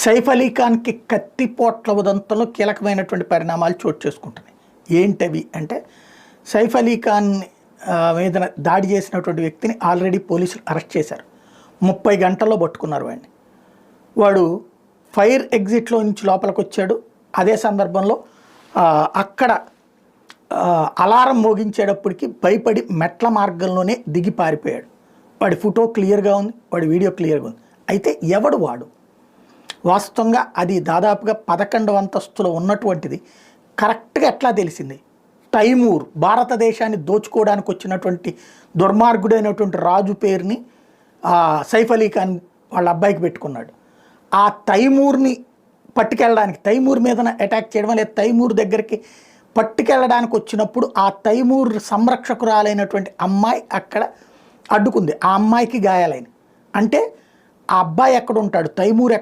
సైఫ్ అలీ ఖాన్కి కత్తిపోట్ల ఉదంతంలో కీలకమైనటువంటి పరిణామాలు చోటు చేసుకుంటున్నాయి. ఏంటవి అంటే సైఫ్ అలీ ఖాన్ మీద దాడి చేసినటువంటి వ్యక్తిని ఆల్రెడీ పోలీసులు అరెస్ట్ చేశారు. ముప్పై గంటల్లో పట్టుకున్నారు వాడిని. వాడు ఫైర్ ఎగ్జిట్లో నుంచి లోపలికి వచ్చాడు. అదే సందర్భంలో అక్కడ అలారం మోగించేటప్పటికి భయపడి మెట్ల మార్గంలోనే దిగి పారిపోయాడు. వాడి ఫోటో క్లియర్గా ఉంది వాడి వీడియో క్లియర్గా ఉంది. అయితే ఎవడు వాడు? వాస్తవంగా అది దాదాపుగా పదకొండవ అంతస్తులో ఉన్నటువంటిది. కరెక్ట్గా ఎట్లా తెలిసింది? తైమూర్ భారతదేశాన్ని దోచుకోవడానికి వచ్చినటువంటి దుర్మార్గుడైనటువంటి రాజు పేరుని సైఫ్ అలీ ఖాన్ వాళ్ళ అబ్బాయికి పెట్టుకున్నాడు. ఆ తైమూర్ని పట్టుకెళ్ళడానికి తైమూర్ మీద అటాక్ చేయడం లేదా తైమూర్ దగ్గరికి పట్టుకెళ్ళడానికి వచ్చినప్పుడు ఆ తైమూర్ సంరక్షకురాలైనటువంటి అమ్మాయి అక్కడ అడ్డుకుంది. ఆ అమ్మాయికి గాయాలైన అంటే ఆ అబ్బాయి ఎక్కడ ఉంటాడు తైమూర్ ఎక్కడ